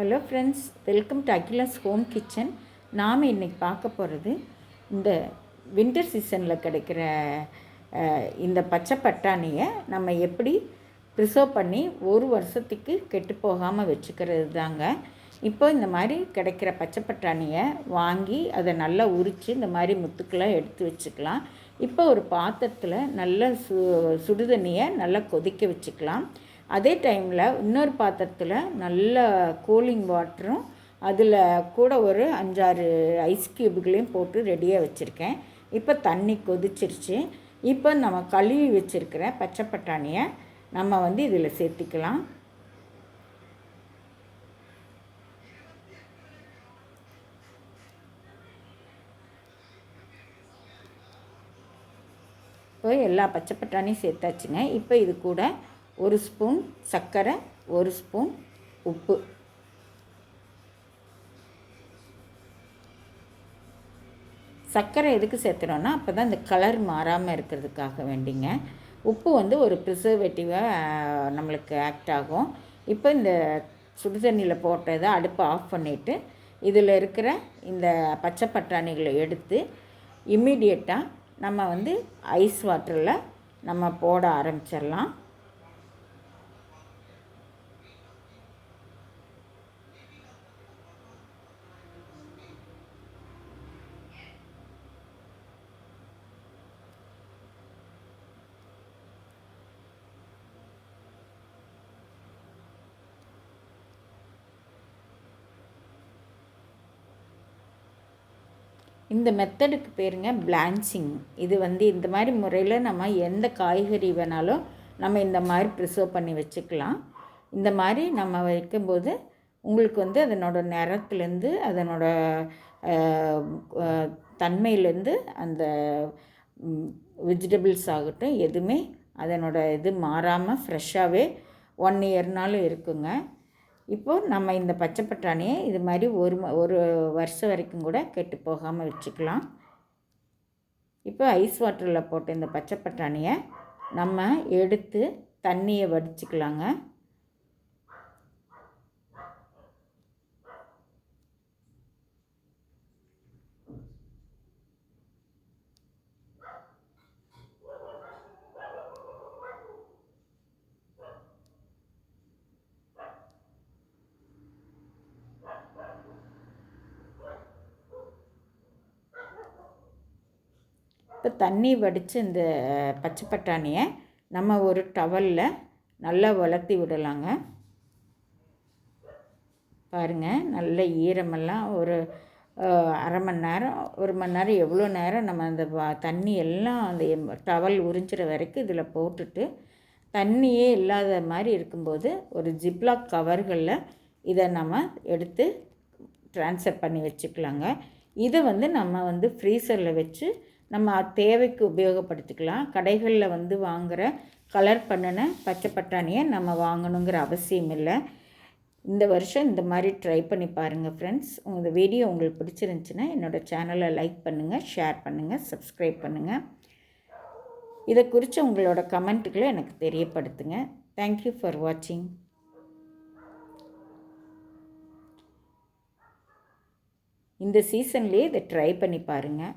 Hello friends welcome to Akila's home kitchen நாம் இன்றைக்கி பார்க்க போகிறது இந்த வின்டர் சீசனில் கிடைக்கிற இந்த பச்சை பட்டாணியை நம்ம எப்படி ப்ரிசர்வ் பண்ணி ஒரு வருஷத்துக்கு கெட்டு போகாமல் வச்சுக்கிறது தாங்க இப்போ இந்த மாதிரி கிடைக்கிற பச்சை பட்டாணியை வாங்கி அதை நல்லா உரித்து இந்த மாதிரி முத்துக்கெல்லாம் எடுத்து வச்சுக்கலாம். இப்போ ஒரு பாத்திரத்தில் நல்ல சு சுடுதண்ணியை நல்லா கொதிக்க வச்சுக்கலாம். அதே டைமில் இன்னொரு பாத்திரத்தில் நல்ல கூலிங் வாட்டரும் அதில் கூட ஒரு அஞ்சாறு ஐஸ் க்யூபுகளையும் போட்டு ரெடியாக வச்சுருக்கேன். இப்போ தண்ணி கொதிச்சிருச்சு. இப்போ நம்ம கழுவி வச்சுருக்கிற பச்சை பட்டாணியை நம்ம வந்து இதில் சேர்த்திக்கலாம். இப்போ எல்லா பச்சை பட்டாணியும் சேர்த்தாச்சுங்க. இப்போ இது கூட ஒரு ஸ்பூன் சர்க்கரை ஒரு ஸ்பூன் உப்பு. சர்க்கரை எதுக்கு சேர்த்துறோன்னா அப்போ தான் இந்த கலர் மாறாமல் இருக்கிறதுக்காக வேண்டிங்க. உப்பு வந்து ஒரு ப்ரிசர்வேட்டிவாக நம்மளுக்கு ஆக்ட் ஆகும். இப்போ இந்த சுடுதண்ணியில் போட்டதை அடுப்பை ஆஃப் பண்ணிவிட்டு இதில் இருக்கிற இந்த பச்சை பட்டாணிகளை எடுத்து இம்மிடியட்டாக நம்ம வந்து ஐஸ் வாட்டரில் நம்ம போட ஆரம்பிச்சிடலாம். இந்த மெத்தடுக்கு பேருங்க பிளான்ச்சிங் இது வந்து இந்த மாதிரி முறையில் நம்ம எந்த காய்கறி வேணாலும் நம்ம இந்த மாதிரி ப்ரிசர்வ் பண்ணி வச்சுக்கலாம். இந்த மாதிரி நம்ம வைக்கும்போது உங்களுக்கு வந்து அதனோட நிறத்துலேருந்து அதனோட தன்மையிலேருந்து அந்த வெஜிடபிள்ஸ் ஆகட்டும் எதுவுமே அதனோட இது மாறாமல் ஃப்ரெஷ்ஷாகவே ஒன் இயர்னாலும் இருக்குங்க. இப்போது நம்ம இந்த பச்சை பட்டாணியை இது மாதிரி ஒரு ம- ஒரு வருஷம் வரைக்கும் கூட கெட்டு போகாமல் வச்சுக்கலாம். இப்போ ஐஸ் வாட்டரில் போட்ட இந்த பச்சை பட்டாணியை நம்ம எடுத்து தண்ணியை வடிச்சுக்கலாங்க. இப்போ தண்ணி வடித்து இந்த பச்சை பட்டாணியை நம்ம ஒரு டவலில் நல்லா வளர்த்தி விடலாங்க. பாருங்கள் நல்ல ஈரமெல்லாம் ஒரு அரை மணி நேரம் ஒரு மணி நேரம் எவ்வளோ நேரம் நம்ம அந்த தண்ணி எல்லாம் அந்த டவல் உறிஞ்சிற வரைக்கும் இதில் போட்டுட்டு தண்ணியே இல்லாத மாதிரி இருக்கும்போது ஒரு ஜிப்லாக் கவர்களில் இதை நம்ம எடுத்து ட்ரான்ஸ்ஃபர் பண்ணி வச்சுக்கலாங்க. இதை வந்து நம்ம வந்து ஃப்ரீசரில் வச்சு நம்ம தேவைக்கு உபயோகப்படுத்திக்கலாம். கடைகளில் வந்து வாங்குகிற கலர் பண்ணின பச்சை பட்டாணியை நம்ம வாங்கணுங்கிற அவசியம் இல்லை. இந்த வருஷம் இந்த மாதிரி ட்ரை பண்ணி பாருங்கள் ஃப்ரெண்ட்ஸ் உங்கள் வீடியோ உங்களுக்கு பிடிச்சிருந்துச்சின்னா என்னோடய சேனலை லைக் பண்ணுங்கள் ஷேர் பண்ணுங்கள் சப்ஸ்கிரைப் பண்ணுங்கள் இதை குறித்து உங்களோட கமெண்ட்டுகளை எனக்கு தெரியப்படுத்துங்க. தேங்க்யூ ஃபார் வாட்சிங் இந்த சீசன்லேயே இதை ட்ரை பண்ணி பாருங்கள்